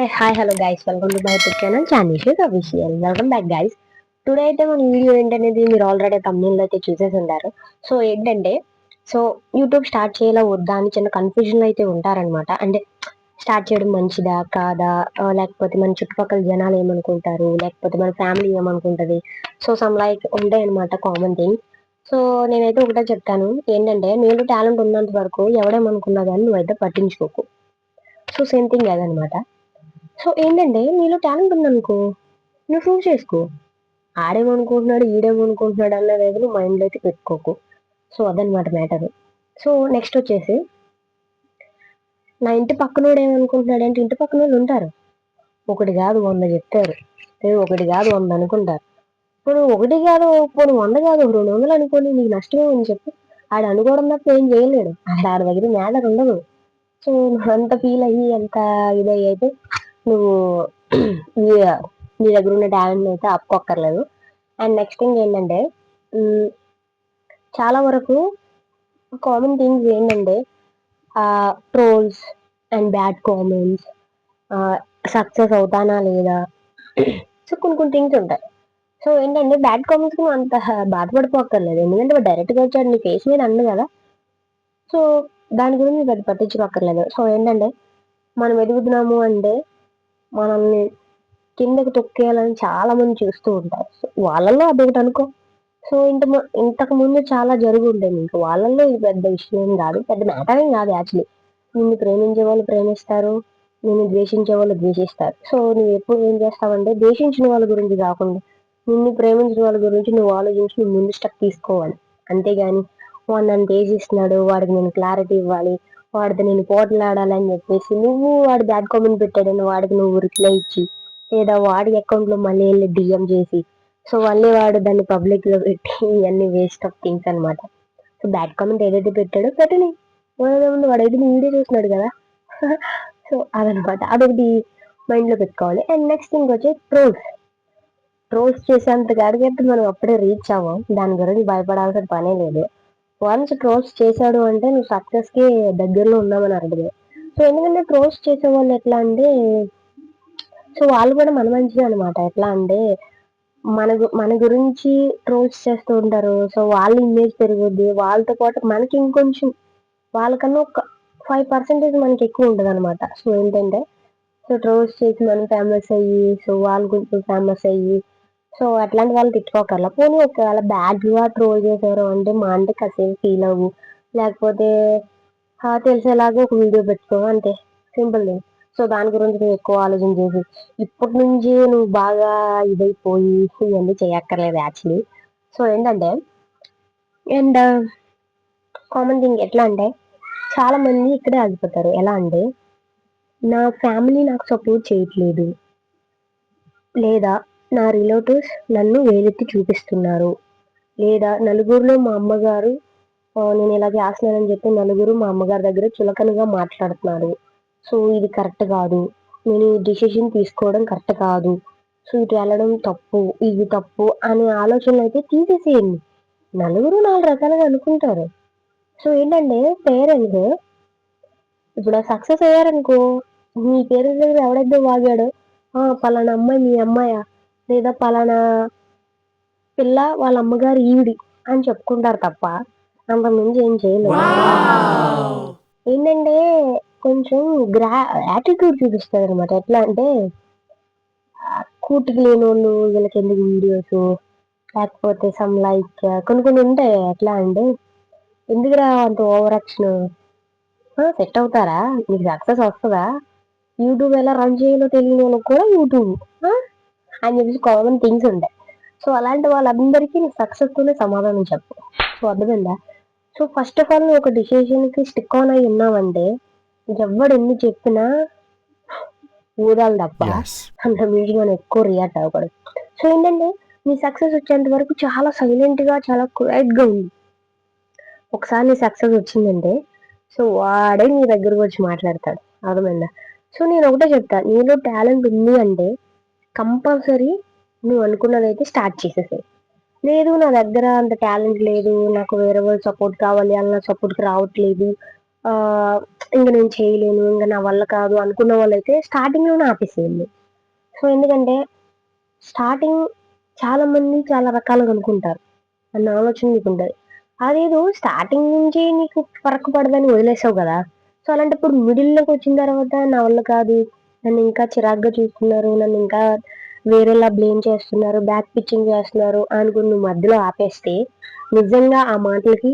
Hey hi hello guys welcome to my YouTube channel Chanish official welcome back guys today అయితే మన video ఏంటనేది మీరు already కంపెనీలో అయితే చూసేసి ఉంటారు సో ఏంటంటే సో యూట్యూబ్ స్టార్ట్ చేయాలా వద్దా అని చిన్న కన్ఫ్యూజన్లో అయితే ఉంటారనమాట అంటే స్టార్ట్ చేయడం మంచిదా కాదా? లేకపోతే మన చుట్టుపక్కల జనాలు ఏమనుకుంటారు? లేకపోతే మన ఫ్యామిలీ ఏమనుకుంటది? సో సమ్ లైక్ ఉంటాయన్నమాట కామన్ థింగ్ సో నేనైతే ఒకటే చెప్తాను. ఏంటంటే నేను టాలెంట్ ఉన్నంత వరకు ఎవడేమనుకున్నా కానీ నువ్వైతే పట్టించుకోకు. సో సేమ్ థింగ్ అదనమాట సో ఏంటంటే నీలో టాలెంట్ ఉందనుకో నువ్వు ప్రూవ్ చేసుకో. ఆడేమనుకుంటున్నాడు ఈడేమనుకుంటున్నాడు అన్నది అయితే నువ్వు మైండ్లో అయితే పెట్టుకోకు. సో అదనమాట మ్యాటర్ సో నెక్స్ట్ వచ్చేసి నా ఇంటి పక్కనోడు ఏమనుకుంటున్నాడు అంటే ఇంటి పక్కన వాళ్ళు ఉంటారు. ఒకటి కాదు వంద చెప్తారు. లేదు ఒకటి కాదు వంద అనుకుంటారు. ఇప్పుడు ఒకటి కాదు పోనీ వంద కాదు రెండు వందలు అనుకోని నీకు నష్టమే అని చెప్పి ఆడు అనుకోవడం తప్ప ఏం చేయలేడు. ఆడ ఆడ దగ్గర మ్యాటర్ ఉండదు. సో అంత ఫీల్ అయ్యి అంత ఇదయ్యి అయితే నువ్వు నీ దగ్గర ఉన్న టాలెంట్ అయితే ఆపుకోక్కర్లేదు. అండ్ నెక్స్ట్ థింగ్ ఏంటంటే చాలా వరకు కామన్ థింగ్స్ ఏంటంటే trolls and bad comments success అవుతానా లేదా? సో కొన్ని కొన్ని థింగ్స్ ఉంటాయి. సో ఏంటంటే బ్యాడ్ కామెంట్స్ నువ్వు అంత బాధపడిపోక్కర్లేదు. ఎందుకంటే డైరెక్ట్గా వచ్చాడు నీ ఫేస్ మీద అండు కదా. సో దాని గురించి నువ్వు పెద్ద పట్టించుకోక్కర్లేదు. సో ఏంటంటే మనం ఎదుగుతున్నాము అంటే మనల్ని కిందకి తొక్కేయాలని చాలా మంది చూస్తూ ఉంటారు. సో వాళ్ళల్లో అదొకటి అనుకో. సో ఇంత ము- ఇంతకు ముందు చాలా జరిగి ఉంటాయి ఇంకా వాళ్ళల్లో ఇది పెద్ద విషయం ఏం కాదు. పెద్ద మ్యాటర్ ఏం కాదు యాక్చువల్లీ. నిన్ను ప్రేమించే వాళ్ళు ప్రేమిస్తారు. నిన్ను ద్వేషించే వాళ్ళు ద్వేషిస్తారు. సో నువ్వు ఎప్పుడు ఏం చేస్తావంటే ద్వేషించిన వాళ్ళ గురించి కాకుండా నిన్ను ప్రేమించిన వాళ్ళ గురించి నువ్వు ఆలోచించి నువ్వు ముందు స్టెప్ తీసుకోవాలి. అంతేగాని వాడు నన్ను ద్వేషిస్తున్నాడు వాడికి నేను క్లారిటీ ఇవ్వాలి వాడితో నేను పోట్లాడాలి చెప్పేసి నువ్వు వాడు బ్యాడ్ కామెంట్ పెట్టాడని వాడికి నువ్వు రిప్లై ఇచ్చి. లేదా వాడి అకౌంట్లో మళ్ళీ వెళ్ళి డిఎం చేసి. సో మళ్ళీ వాడు దాన్ని పబ్లిక్లో పెట్టి ఇవన్నీ వేస్ట్ ఆఫ్ థింగ్స్ అన్నమాట. సో బ్యాడ్ కామెంట్ ఏదైతే పెట్టాడో పెట్టని. వాడేముంది వాడైతే వీడియో చూస్తున్నాడు కదా. సో అదనమాట అదొకటి మైండ్లో పెట్టుకోవాలి. అండ్ నెక్స్ట్ థింగ్ వచ్చి ట్రోల్స్ ట్రోల్స్ చేసేంత కాడికైతే మనం అప్పుడే రీచ్ అవ్వం. దాని గురించి భయపడాల్సిన పనే లేదు. వన్స్ ట్రోల్స్ చేశాడు అంటే నువ్వు సక్సెస్కి దగ్గరలో ఉన్నామని అర్థమే. సో ఎందుకంటే ట్రోల్స్ చేసే వాళ్ళు ఎట్లా అంటే సో వాళ్ళు కూడా మన మంచిగా అనమాట ఎట్లా అంటే మన గు- మన గురించి ట్రోల్స్ చేస్తూ ఉంటారు. సో వాళ్ళ ఇమేజ్ పెరుగుద్ది. వాళ్ళతో పాటు మనకి ఇంకొంచెం వాళ్ళకన్నా ఒక ఫైవ్ పర్సెంటేజ్ మనకి ఎక్కువ ఉంటుంది అనమాట సో ఏంటంటే సో ట్రోల్స్ చేసి మనం ఫేమస్ అయ్యి సో వాళ్ళ గురించి ఫేమస్ అయ్యి సో అట్లాంటి వాళ్ళు తిట్టుకోకర్లా. పోనీ ఒకవేళ బ్యాడ్గా ట్రోల్ చేశారు అంటే మా అంటే కాసేపు ఫీల్ అవ్వు. లేకపోతే తెలిసేలాగా ఒక వీడియో పెట్టుకో అంతే. సింపుల్ థింగ్ సో దాని గురించి నువ్వు ఎక్కువ ఆలోచన చేసి ఇప్పటి నుంచి నువ్వు బాగా ఇదైపోయి ఇవన్నీ చేయక్కర్లేదు యాక్చువల్లీ సో ఏంటంటే అండ్ కామన్ థింగ్ ఎట్లా అంటే చాలా మంది ఇక్కడే ఆగిపోతారు. ఎలా అంటే నా ఫ్యామిలీ నాకు సపోర్ట్ చేయట్లేదు. లేదా నా రిలేటివ్స్ నన్ను వేలెత్తి చూపిస్తున్నారు. లేదా నలుగురిలో మా అమ్మగారు నేను ఇలా చేస్తున్నానని చెప్పి నలుగురు మా అమ్మగారి దగ్గర చులకనగా మాట్లాడుతున్నారు. సో ఇది కరెక్ట్ కాదు. నేను ఈ డిసిషన్ తీసుకోవడం కరెక్ట్ కాదు. సో ఇటు వెళ్ళడం తప్పు ఇది తప్పు అనే ఆలోచనలు అయితే తీసేసేయండి. నలుగురు నాలుగు రకాలుగా అనుకుంటారు. సో ఏంటంటే పేరెంట్స్ ఇప్పుడు సక్సెస్ అయ్యారనుకో మీ పేరెంట్స్ దగ్గర ఎవడైతే వాగాడో పలానా అమ్మాయి మీ అమ్మాయా? లేదా పలానా పిల్ల వాళ్ళ అమ్మగారు ఈవిడి అని చెప్పుకుంటారు తప్ప అంత మించి ఏం చేయలేదు ఏంటంటే కొంచెం గ్రా యాటిట్యూడ్ చూపిస్తారు అనమాట ఎట్లా అంటే కూటికి లేని వాళ్ళు వీళ్ళకి ఎందుకు వీడియోస్? లేకపోతే సమ్ లైక్ కొన్ని కొన్ని ఉంటాయి. ఎట్లా అంటే ఎందుకురా అంత ఓవర్ యాక్షన్ సెట్ అవుతారా? నీకు సక్సెస్ వస్తుందా? యూట్యూబ్ ఎలా రన్ చేయాలో తెలియని వాళ్ళకి కూడా యూట్యూబ్? అని చెప్పేసి కామన్ థింగ్స్ ఉంటాయి సో అలాంటి వాళ్ళందరికీ నీ సక్సెస్ తోనే సమాధానం చెప్పు. సో అర్థమైందా? సో ఫస్ట్ ఆఫ్ ఆల్ నువ్వు ఒక డిసిషన్కి స్టిక్ ఆన్ అయి ఉన్నావంటే ఎవడు ఎన్ని చెప్పినా ఊదాలి తప్ప. అంత మించి మనం ఎక్కువ రియాక్ట్ అవ్వకూడదు. సో ఏంటంటే నీ సక్సెస్ వచ్చేంత వరకు చాలా సైలెంట్గా చాలా క్వైట్గా ఉంది ఒకసారి నీ సక్సెస్ వచ్చిందంటే సో వాడే నీ దగ్గరకు వచ్చి మాట్లాడతాడు. అర్థమైందా? సో నేను ఒకటే చెప్తా నీలో టాలెంట్ ఉంది అంటే కంపల్సరీ నువ్వు అనుకున్నదైతే స్టార్ట్ చేసేసాయి. లేదు నా దగ్గర అంత టాలెంట్ లేదు నాకు వేరే వాళ్ళు సపోర్ట్ కావాలి అలా సపోర్ట్కి రావట్లేదు. ఇంకా నేను చేయలేను ఇంకా నా వల్ల కాదు అనుకున్న వాళ్ళైతే స్టార్టింగ్లోనే ఆపేసేయండి. సో ఎందుకంటే స్టార్టింగ్ చాలా మంది చాలా రకాలుగా అనుకుంటారు. అన్న ఆలోచన మీకు ఉంటుంది. అదేదో స్టార్టింగ్ నుంచి నీకు ఫరక్ పడదని వదిలేసావు కదా. సో అలాంటప్పుడు మిడిల్లోకి వచ్చిన తర్వాత నా వల్ల కాదు నన్ను ఇంకా చిరాగ్గా చూస్తున్నారు నన్ను ఇంకా వేరేలా బ్లేమ్ చేస్తున్నారు బ్యాక్ పిచ్చింగ్ చేస్తున్నారు అనుకుని నువ్వు మధ్యలో ఆపేస్తే నిజంగా ఆ మాటలకి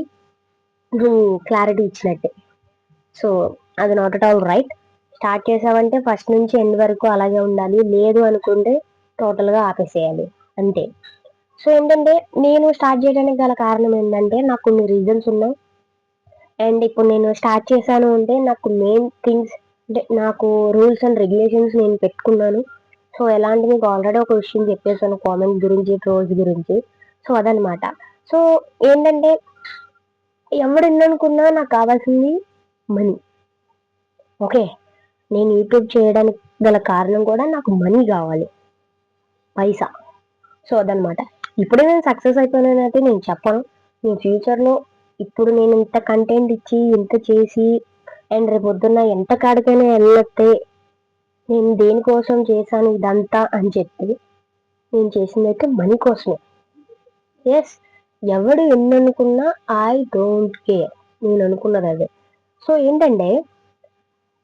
నువ్వు క్లారిటీ ఇచ్చినట్టే. సో అది not at all right start చేసావంటే ఫస్ట్ నుంచి ఎండ్ వరకు అలాగే ఉండాలి. లేదు అనుకుంటే టోటల్గా ఆపేసేయాలి. అంతే. సో ఏంటంటే నేను స్టార్ట్ చేయడానికి గల కారణం ఏంటంటే నాకు కొన్ని రీజన్స్ ఉన్నాయి. అండ్ ఇప్పుడు నేను స్టార్ట్ చేశాను అంటే నాకు మెయిన్ థింగ్స్ అంటే నాకు రూల్స్ అండ్ రెగ్యులేషన్స్ నేను పెట్టుకున్నాను. సో ఎలాంటి మీకు ఆల్రెడీ ఒక విషయం చెప్పేసాను కామెంట్ గురించి ట్రోల్స్ గురించి. సో అదనమాట సో ఏంటంటే ఎవడు ఎన్ననుకున్నా నాకు కావాల్సింది మనీ ఓకే? నేను యూట్యూబ్ చేయడానికి గల కారణం కూడా నాకు మనీ కావాలి. పైసా. సో అదనమాట ఇప్పుడే నేను సక్సెస్ అయిపోయినైతే నేను చెప్పను. నేను ఫ్యూచర్లో ఇప్పుడు నేను ఇంత కంటెంట్ ఇచ్చి ఇంత చేసి అండ్ రేపు పొద్దున్న ఎంత కాడికైనా వెళ్ళొస్తే నేను దేనికోసం చేశాను ఇదంతా అని చెప్పి నేను చేసింది అయితే మనీ కోసమే. ఎస్ ఎవడు ఎన్ననుకున్నా ఐ డోంట్ కేర్ నేను అనుకున్నది అదే. సో ఏంటంటే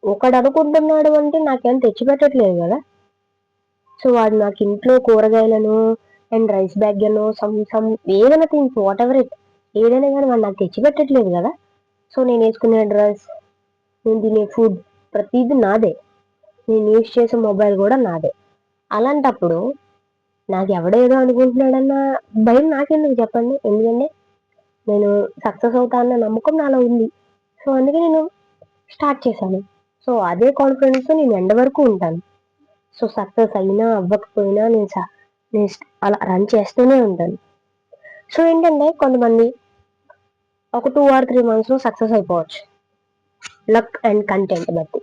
ఒకడు అనుకుంటున్నాడు అంటే నాకేం తెచ్చిపెట్టట్లేదు కదా. సో వాడు నాకు ఇంట్లో కూరగాయలను అండ్ రైస్ బ్యాగ్లను సమ్ సమ్ ఏదైనా థింగ్స్ వాట్ ఎవర్ ఇట్ ఏదైనా కానీ వాడు నాకు తెచ్చిపెట్టట్లేదు కదా. సో నేను వేసుకునే డ్రెస్ నేను తినే ఫుడ్ ప్రతిదీ నాదే. నేను యూజ్ చేసే మొబైల్ కూడా నాదే. అలాంటప్పుడు నాకు ఎవడేదో అనుకుంటున్నాడన్న భయం నాకెందుకు చెప్పండి? ఎందుకంటే నేను సక్సెస్ అవుతానన్న నమ్మకం నాలో ఉంది. సో అందుకే నేను స్టార్ట్ చేశాను. సో అదే కాన్ఫిడెన్స్తో నేను ఎండ వరకు ఉంటాను. సో సక్సెస్ అయినా అవ్వకపోయినా నేను నేను అలా రన్ చేస్తూనే ఉంటాను. సో ఏంటంటే కొంతమంది ఒక టూ ఆర్ త్రీ మంత్స్లో సక్సెస్ అయిపోవచ్చు. లక్ అండ్ కంటెంట్ బట్టి.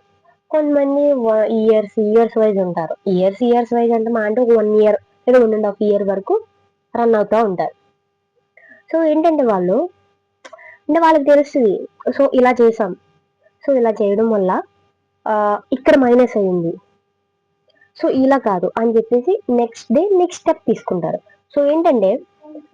కొంతమంది ఇయర్స్ ఇయర్స్ వైజ్ ఉంటారు. ఇయర్స్ ఇయర్స్ వైజ్ అంటే మా అంటే ఒక వన్ ఇయర్ లేదా వన్ అండ్ హాఫ్ ఇయర్ వరకు రన్ అవుతూ ఉంటారు. సో ఏంటంటే వాళ్ళు అంటే వాళ్ళకి తెలుస్తుంది సో ఇలా చేసాం సో ఇలా చేయడం వల్ల ఇక్కడ మైనస్ అయింది. సో ఇలా కాదు అని చెప్పేసి నెక్స్ట్ డే నెక్స్ట్ స్టెప్ తీసుకుంటారు. సో ఏంటంటే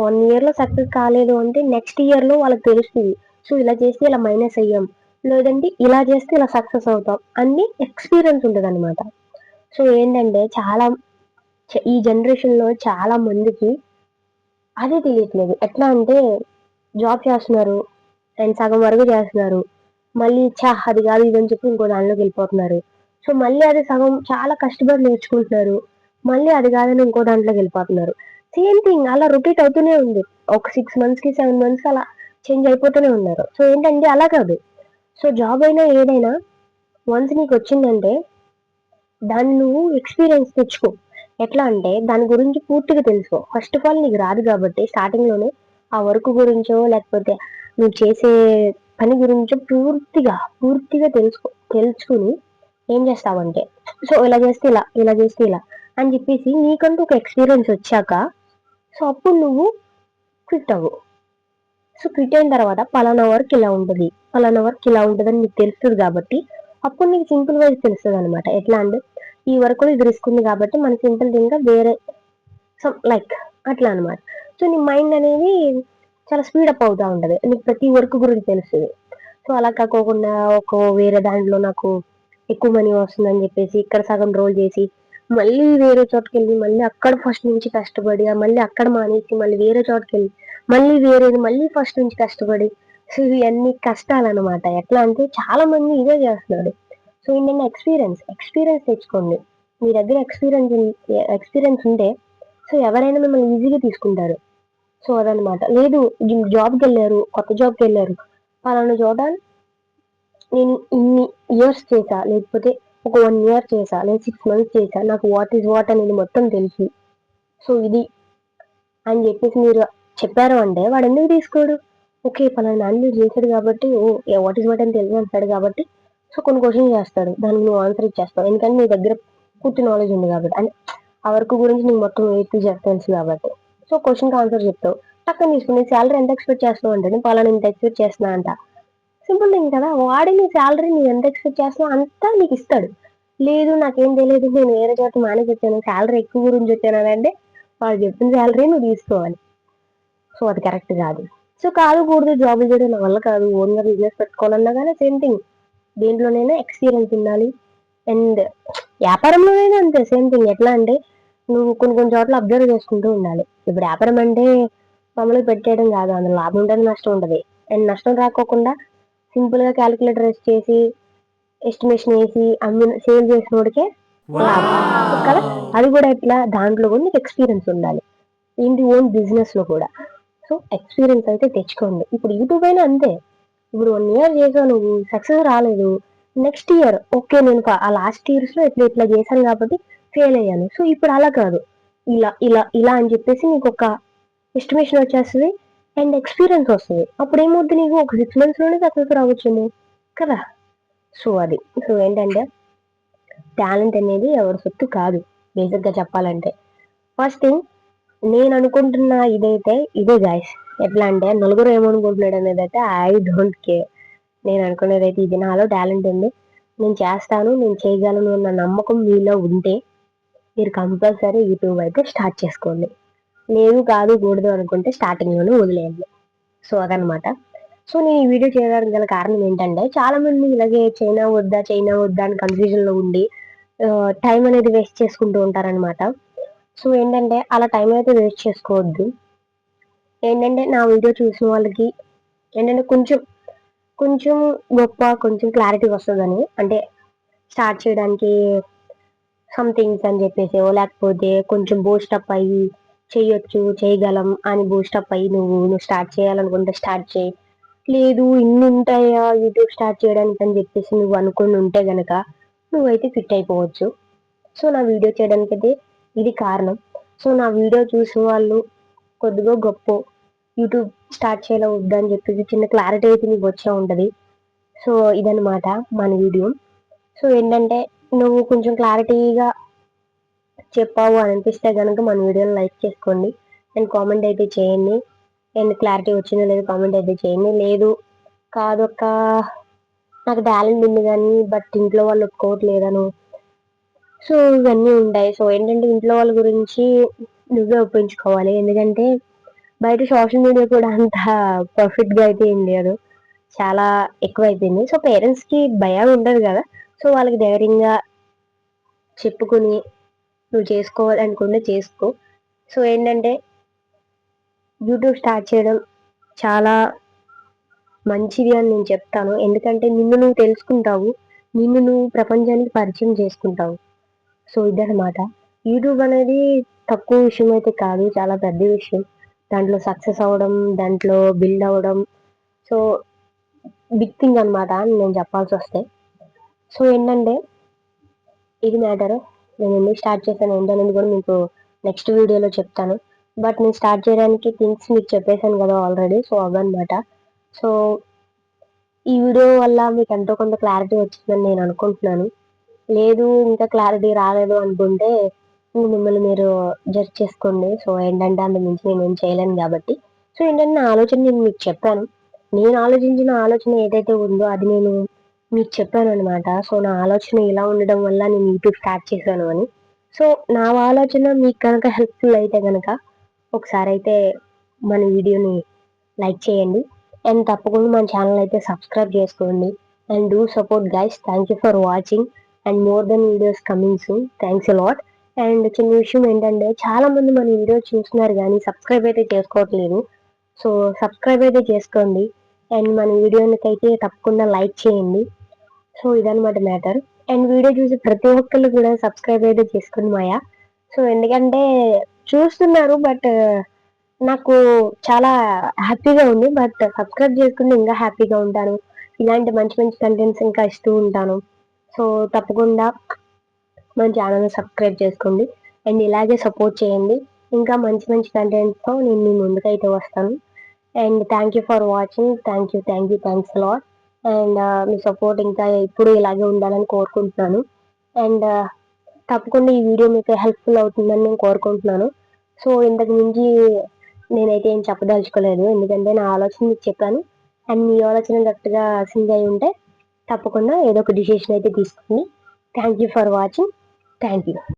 వన్ ఇయర్లో సక్సెస్ కాలేదు అంటే నెక్స్ట్ ఇయర్లో వాళ్ళకి తెలుస్తుంది. సో ఇలా చేస్తే ఇలా మైనస్ అయ్యాం. లేదంటే ఇలా చేస్తే ఇలా సక్సెస్ అవుతాం అన్ని ఎక్స్పీరియన్స్ ఉంటుంది అనమాట సో ఏంటంటే చాలా ఈ జనరేషన్లో చాలా మందికి అదే తెలియట్లేదు. ఎట్లా అంటే జాబ్ చేస్తున్నారు అండ్ సగం వరకు చేస్తున్నారు మళ్ళీ చా అది కాదు ఇది అని చెప్పి ఇంకో దానిలోకి వెళ్ళిపోతున్నారు. సో మళ్ళీ అది సగం చాలా కష్టపడి నేర్చుకుంటున్నారు మళ్ళీ అది కాదని ఇంకో దాంట్లోకి వెళ్ళిపోతున్నారు. సేమ్ థింగ్ అలా రొటేట్ అవుతూనే ఉంది. ఒక సిక్స్ మంత్స్కి సెవెన్ మంత్స్ అలా చేంజ్ అయిపోతూనే ఉన్నారు. సో ఏంటంటే అలా కాదు. సో జాబ్ అయినా ఏదైనా వన్స్ నీకు వచ్చిందంటే దాన్ని నువ్వు ఎక్స్పీరియన్స్ తెచ్చుకో. ఎట్లా అంటే దాని గురించి పూర్తిగా తెలుసుకో. ఫస్ట్ ఆఫ్ ఆల్ నీకు రాదు కాబట్టి స్టార్టింగ్లోనే ఆ వర్క్ గురించో లేకపోతే నువ్వు చేసే పని గురించో పూర్తిగా పూర్తిగా తెలుసుకో తెలుసుకుని ఏం చేస్తావంటే సో ఇలా చేస్తే ఇలా ఇలా చేస్తే ఇలా అని చెప్పేసి నీకంటూ ఒక ఎక్స్పీరియన్స్ వచ్చాక సో అప్పుడు నువ్వు క్విట్ అవ్వు. సో క్విట్ అయిన తర్వాత పలానా వర్క్ ఇలా ఉంటుంది పలానా వర్క్ ఇలా ఉంటుంది అని నీకు తెలుస్తుంది కాబట్టి అప్పుడు నీకు సింపుల్ వైజ్ తెలుస్తుంది అనమాట ఎట్లా అంటే ఈ వర్క్ ఇది రిస్క్ ఉంది కాబట్టి మన సింపుల్ థింగ్ వేరే సమ్ లైక్ అట్లా అనమాట సో నీ మైండ్ అనేది చాలా స్పీడప్ అవుతూ ఉంటుంది. నీకు ప్రతి వర్క్ గురించి తెలుస్తుంది. సో అలా కాకోకుండా ఒక వేరే దాంట్లో నాకు ఎక్కువ మనీ వస్తుందని చెప్పేసి ఇక్కడ సగం రోల్ చేసి మళ్ళీ వేరే చోటుకి వెళ్ళి మళ్ళీ అక్కడ ఫస్ట్ నుంచి కష్టపడి మళ్ళీ అక్కడ మానేసి మళ్ళీ వేరే చోటుకి వెళ్ళి మళ్ళీ వేరేది మళ్ళీ ఫస్ట్ నుంచి కష్టపడి సో ఇవన్నీ కష్టాలు అనమాట ఎట్లా అంటే చాలా మంది ఇదే చేస్తున్నాడు సో ఏంటంటే ఎక్స్పీరియన్స్ ఎక్స్పీరియన్స్ తెచ్చుకోండి. మీ దగ్గర ఎక్స్పీరియన్స్ ఎక్స్పీరియన్స్ ఉంటే సో ఎవరైనా మిమ్మల్ని ఈజీగా తీసుకుంటారు. సో అదనమాట లేదు జాబ్కి వెళ్ళారు కొత్త జాబ్కి వెళ్ళారు పలానా చోట నేను ఇన్ని ఇయర్స్ చేసా లేకపోతే ఒక వన్ ఇయర్ చేసా నేను సిక్స్ మంత్స్ చేసా. నాకు వాట్ ఈస్ వాట్ అనేది మొత్తం తెలుసు. సో ఇది అని చెప్పేసి మీరు చెప్పారు అంటే వాడు ఎందుకు తీసుకోడు? ఓకే పలానా నాన్న చేశాడు కాబట్టి ఓ వాట్ ఈస్ వాట్ అని తెలిసి అంటాడు కాబట్టి సో కొన్ని క్వశ్చన్ చేస్తాడు. దానికి నువ్వు ఆన్సర్ ఇచ్చేస్తావు. ఎందుకంటే నీ దగ్గర పూర్తి నాలెడ్జ్ ఉంది కాబట్టి. అంటే ఆ వర్క్ గురించి నీకు మొత్తం ఎయిత్ తెలుసు కాబట్టి. సో క్వశ్చన్కి ఆన్సర్ చెప్తావు. పక్కన తీసుకుని శాలరీ ఎంత ఎక్స్పెక్ట్ చేస్తావు అంటే నేను పలానా ఇంత ఎక్స్పెక్ట్ చేస్తున్నా అంట. సింపుల్ థింగ్ కదా. వాడి నీ శాలరీ నువ్వు ఎంత ఎక్స్పెక్ట్ చేస్తున్నావు అంతా నీకు ఇస్తాడు. లేదు నాకేం తెలియదు. నేను వేరే చోట మేనేజ్ వచ్చాను శాలరీ ఎక్కువ గురించి వచ్చాను అంటే వాడు చెప్పిన శాలరీ నువ్వు తీసుకోవాలి. సో అది కరెక్ట్ కాదు. సో కాదు కూడదు జాబులు చేయడం నా వల్ల కాదు ఓన్గా బిజినెస్ పెట్టుకోవాలన్నా కానీ సేమ్ థింగ్. దేంట్లోనైనా ఎక్స్పీరియన్స్ ఉండాలి. అండ్ వ్యాపారంలోనైనా అంతే సేమ్ థింగ్. ఎట్లా అంటే నువ్వు కొన్ని కొన్ని చోట్ల అబ్జర్వ్ చేసుకుంటూ ఉండాలి. ఇప్పుడు వ్యాపారం అంటే మామూలుగా పెట్టేయడం కాదు అందులో లాభం ఉంటుంది నష్టం ఉంటుంది. అండ్ నష్టం రాకోకుండా సింపుల్గా క్యాలిక్యులేటర్ వేసి చేసి ఎస్టిమేషన్ వేసి అమ్మి సేల్ చేసిన వాడికే లాభం కదా? అది కూడా ఎట్లా? దాంట్లో కూడా నీకు ఎక్స్పీరియన్స్ ఉండాలి. ఏంటి? ఓన్ బిజినెస్లో కూడా. సో ఎక్స్పీరియన్స్ అయితే తెచ్చుకోండి. ఇప్పుడు యూట్యూబ్ అయినా అంతే. ఇప్పుడు వన్ ఇయర్ చేసావు నువ్వు సక్సెస్ రాలేదు. నెక్స్ట్ ఇయర్ ఓకే నేను ఆ లాస్ట్ ఇయర్స్లో ఇట్లా ఇట్లా చేశాను కాబట్టి ఫెయిల్ అయ్యాను. సో ఇప్పుడు అలా కాదు. ఇలా ఇలా ఇలా అని చెప్పేసి నీకు ఒక ఎస్టిమేషన్ వచ్చేస్తుంది అండ్ ఎక్స్పీరియన్స్ వస్తుంది. అప్పుడు ఏమవుతుంది నీకు? ఒక సిక్స్ మంత్స్లోనే సక్సెస్ రావచ్చును కదా? సో అది. సో ఏంటంటే టాలెంట్ అనేది ఎవరి సొత్తు కాదు. బేసిక్గా చెప్పాలంటే. ఫస్ట్ థింగ్ నేను అనుకుంటున్న ఇదైతే ఇదే గాయస్ ఎట్లా అంటే నలుగురు ఏమనుకుంటున్నాడు అనేది అయితే ఐ డోంట్ కేర్ నేను అనుకునేది అయితే ఇది నాలో టాలెంట్ ఉంది. నేను చేస్తాను నేను చేయగలను అన్న నమ్మకం మీలో ఉంటే మీరు కంపల్సరీ యూట్యూబ్ అయితే స్టార్ట్ చేసుకోండి. లేదు కాదు కూడదు అనుకుంటే స్టార్టింగ్లోనే వదిలేయండి. సో అదనమాట సో నేను ఈ వీడియో చేయడానికి గల కారణం ఏంటంటే చాలా మంది ఇలాగే చైనా వద్దా చైనా వద్దా అని కన్ఫ్యూజన్లో ఉండి టైం అనేది వేస్ట్ చేసుకుంటూ ఉంటారనమాట సో ఏంటంటే అలా టైం అయితే వేస్ట్ చేసుకోవద్దు. ఏంటంటే నా వీడియో చూసిన వాళ్ళకి ఏంటంటే కొంచెం కొంచెం గొప్ప కొంచెం క్లారిటీ వస్తుందని. అంటే స్టార్ట్ చేయడానికి సంథింగ్స్ అని చెప్పేసి లేకపోతే కొంచెం బూస్టప్ అయ్యి చేయొచ్చు చేయగలం అని బూస్టప్ అయ్యి నువ్వు నువ్వు స్టార్ట్ చేయాలనుకుంటే స్టార్ట్ చేయి. లేదు ఇన్ని ఉంటాయా యూట్యూబ్ స్టార్ట్ చేయడానికి అని చెప్పేసి నువ్వు అనుకుని ఉంటే గనక నువ్వైతే ఫిట్ అయిపోవచ్చు. సో నా వీడియో చేయడానికి అయితే ఇది కారణం. సో నా వీడియో చూసిన వాళ్ళు కొద్దిగా గొప్ప యూట్యూబ్ స్టార్ట్ చేయాల వద్దని చెప్పేసి చిన్న క్లారిటీ అయితే నీకు వచ్చే ఉంటుంది. సో ఇదనమాట మన వీడియో. సో ఏంటంటే నువ్వు కొంచెం క్లారిటీగా చెప్పావు అని అనిపిస్తే కనుక మన వీడియోని లైక్ చేసుకోండి. అండ్ కామెంట్ అయితే చేయండి. అండ్ క్లారిటీ వచ్చిందో లేదో కామెంట్ అయితే చేయండి. లేదు కాదొక నాకు టాలెంట్ ఉంది కానీ బట్ ఇంట్లో వాళ్ళు ఒప్పుకోవట్లేదను. సో ఇవన్నీ ఉంటాయి. సో ఏంటంటే ఇంట్లో వాళ్ళ గురించి నువ్వే ఒప్పించుకోవాలి. ఎందుకంటే బయట సోషల్ మీడియా కూడా అంత పర్ఫెక్ట్గా అయితే ఏం లేదు. చాలా ఎక్కువ అయిపోయింది సో పేరెంట్స్కి భయం ఉండదు కదా. సో వాళ్ళకి ధైర్యంగా చెప్పుకుని నువ్వు చేసుకోవాలి అనుకుంటే చేసుకో. సో ఏంటంటే యూట్యూబ్ స్టార్ట్ చేయడం చాలా మంచిది అని నేను చెప్తాను. ఎందుకంటే నిన్ను నువ్వు తెలుసుకుంటావు. నిన్ను నువ్వు ప్రపంచానికి పరిచయం చేసుకుంటావు. సో ఇదనమాట యూట్యూబ్ అనేది తక్కువ విషయం అయితే కాదు చాలా పెద్ద విషయం. దాంట్లో సక్సెస్ అవ్వడం దాంట్లో బిల్డ్ అవ్వడం. సో బిగ్ థింగ్ అనమాట అని నేను చెప్పాల్సి వస్తే సో ఏంటంటే ఇది మ్యాటర్. నేను ఎందుకు స్టార్ట్ చేశాను ఏంటనేది కూడా మీకు నెక్స్ట్ వీడియోలో చెప్తాను. బట్ నేను స్టార్ట్ చేయడానికి థింగ్స్ మీకు చెప్పేశాను కదా ఆల్రెడీ సో అవన్నమాట సో ఈ వీడియో వల్ల మీకు ఎంతో కొంత క్లారిటీ వచ్చిందని నేను అనుకుంటున్నాను. లేదు ఇంకా క్లారిటీ రాలేదు అనుకుంటే మిమ్మల్ని మీరు జడ్జ్ చేసుకోండి. సో ఏంటంటే అంత మించి నేను ఏం చేయలేను కాబట్టి. సో ఏంటంటే నా ఆలోచన నేను మీకు చెప్పాను. నేను ఆలోచించిన ఆలోచన ఏదైతే ఉందో అది నేను మీకు చెప్పాను అనమాట సో నా ఆలోచన ఇలా ఉండడం వల్ల నేను యూట్యూబ్ స్టార్ట్ చేశాను అని. సో నా ఆలోచన మీకు కనుక హెల్ప్ఫుల్ అయితే కనుక ఒకసారి అయితే మన వీడియోని లైక్ చేయండి. అండ్ తప్పకుండా మన ఛానల్ అయితే సబ్స్క్రైబ్ చేసుకోండి. And do support guys thank you for watching and more then videos coming soon thanks lot and చిన్న విషయం ఏంటంటే చాలా మంది మన వీడియో చూస్తున్నారు కానీ సబ్స్క్రైబ్ అయితే చేసుకోవట్లేదు. సో సబ్స్క్రైబ్ అయితే చేసుకోండి. అండ్ మన వీడియోనికైతే తప్పకుండా లైక్ చేయండి. సో ఇదనమాట మ్యాటర్ అండ్ వీడియో చూసి ప్రతి ఒక్కళ్ళు కూడా సబ్స్క్రైబ్ అయితే చేసుకోండి మాయా. సో ఎందుకంటే చూస్తున్నారు బట్ uh, నాకు చాలా హ్యాపీగా ఉంది. బట్ సబ్స్క్రైబ్ చేసుకుంటే ఇంకా హ్యాపీగా ఉంటాను. ఇలాంటి మంచి మంచి కంటెంట్స్ ఇంకా ఇస్తూ ఉంటాను. సో తప్పకుండా మన ఛానల్ని సబ్స్క్రైబ్ చేసుకోండి. అండ్ ఇలాగే సపోర్ట్ చేయండి. ఇంకా మంచి మంచి కంటెంట్తో నేను మీ ముందుకైతే వస్తాను. And thank you for watching thank you thank you thanks lot and me support ఇంకా ఇప్పుడు ఇలాగే ఉండాలని కోరుకుంటున్నాను. అండ్ తప్పకుండా ఈ వీడియో మీకు హెల్ప్ఫుల్ అవుతుందని నేను కోరుకుంటున్నాను. సో ఇంతకు మించి నేనైతే ఏం చెప్పదలుచుకోలేదు. ఎందుకంటే నా ఆలోచన మీకు చెప్పాను. అండ్ మీ ఆలోచన కరెక్ట్గా సింగ్ అయి ఉంటే తప్పకుండా ఏదో ఒక డిసిషన్ అయితే తీసుకుని thank you for watching thank you